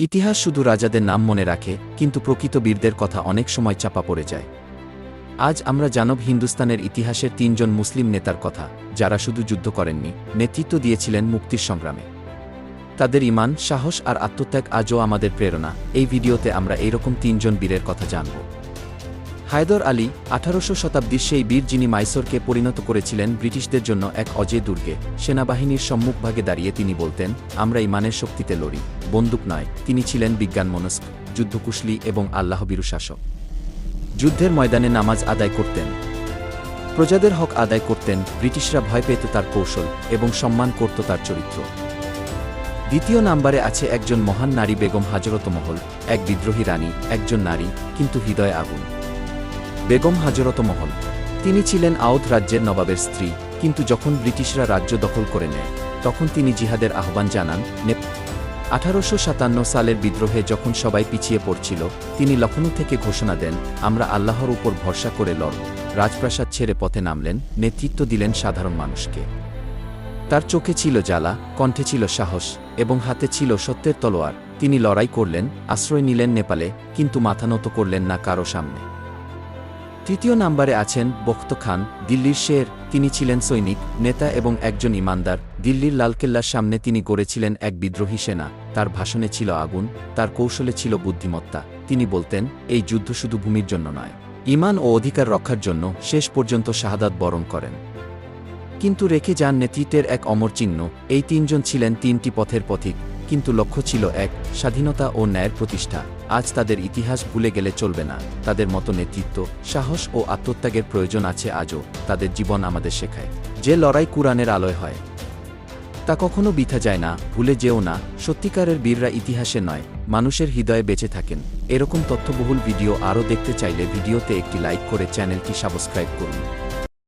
ইতিহাস শুধু রাজাদের নাম মনে রাখে, কিন্তু প্রকৃত বীরদের কথা অনেক সময় চাপা পড়ে যায়। আজ আমরা জানব হিন্দুস্তানের ইতিহাসের তিনজন মুসলিম নেতার কথা, যারা শুধু যুদ্ধ করেননি, নেতৃত্ব দিয়েছিলেন মুক্তির সংগ্রামে। তাদের ইমান সাহস আর আত্মত্যাগ আজও আমাদের প্রেরণা। এই ভিডিওতে আমরা এইরকম তিনজন বীরের কথা জানব। হায়দর আলী আঠারোশো শতাব্দীর সেই বীর যিনি মাইসোরকে পরিণত করেছিলেন ব্রিটিশদের জন্য এক অজয় দুর্গে, সেনাবাহিনীর সম্মুখভাগে দাঁড়িয়ে তিনি বলতেন, আমরা ইমানের শক্তিতে লড়ি, বন্দুক নয়, তিনি ছিলেন বিজ্ঞান মনস্ক, যুদ্ধকুশলী এবং আল্লাহবিরু শাসক। যুদ্ধের ময়দানে নামাজ আদায় করতেন। প্রজাদের হক আদায় করতেন, ব্রিটিশরা ভয় পেত তার কৌশল এবং সম্মান করত তার চরিত্র। দ্বিতীয় নাম্বারে আছে একজন মহান নারী বেগম হাজরত মহল, এক বিদ্রোহী রানী, একজন নারী, কিন্তু হৃদয় আগুন। বেগম হাজরত মহল। তিনি ছিলেন আউধ রাজ্যের নবাবের স্ত্রী, কিন্তু যখন ব্রিটিশরা রাজ্য দখল করে নেয়, তখন তিনি জিহাদের আহ্বান জানান আঠারোশো সাতান্ন সালের বিদ্রোহে যখন সবাই পিছিয়ে পড়ছিল, তিনি লখনৌ থেকে ঘোষণা দেন, আমরা আল্লাহর উপর ভরসা করে লড়ব। রাজপ্রাসাদ ছেড়ে পথে নামলেন, নেতৃত্ব দিলেন সাধারণ মানুষকে। তার চোখে ছিল জ্বালা, কণ্ঠে ছিল সাহস, এবং হাতে ছিল সত্যের তলোয়ার। তিনি লড়াই করলেন, আশ্রয় নিলেন নেপালে, কিন্তু মাথা নত করলেন না কারও সামনে। তৃতীয় নাম্বারে আছেন বখ্ত খান। দিল্লির শের, তিনি ছিলেন সৈনিক, নেতা এবং একজন ইমানদার। দিল্লির লালকেল্লার সামনে তিনি গড়েছিলেন এক বিদ্রোহী সেনা। তার ভাষণে ছিল আগুন, তার কৌশলে ছিল বুদ্ধিমত্তা। তিনি বলতেন, এই যুদ্ধ শুধু ভূমির জন্য নয়। ইমান ও অধিকার রক্ষার জন্য শেষ পর্যন্ত শাহাদাত বরণ করেন। কিন্তু রেখে যান নেতৃত্বের এক অমর চিহ্ন। এই তিনজন ছিলেন তিনটি পথের পথিক, কিন্তু লক্ষ্য ছিল এক, স্বাধীনতা ও ন্যায়ের প্রতিষ্ঠা। আজ তাদের ইতিহাস ভুলে গেলে চলবে না। তাদের মতো নেতৃত্ব, সাহস ও আত্মত্যাগের প্রয়োজন আছে আজও। তাদের জীবন আমাদের শেখায়। যে লড়াই কুরআনের আলোয় হয়, তা কখনো বিথা যায় না, ভুলে যেও না। সত্যিকারের বীররা ইতিহাসে নয়, মানুষের হৃদয়ে বেঁচে থাকেন। এরকম তথ্যবহুল ভিডিও আরও দেখতে চাইলে ভিডিওতে একটি লাইক করে চ্যানেলটি সাবস্ক্রাইব করুন।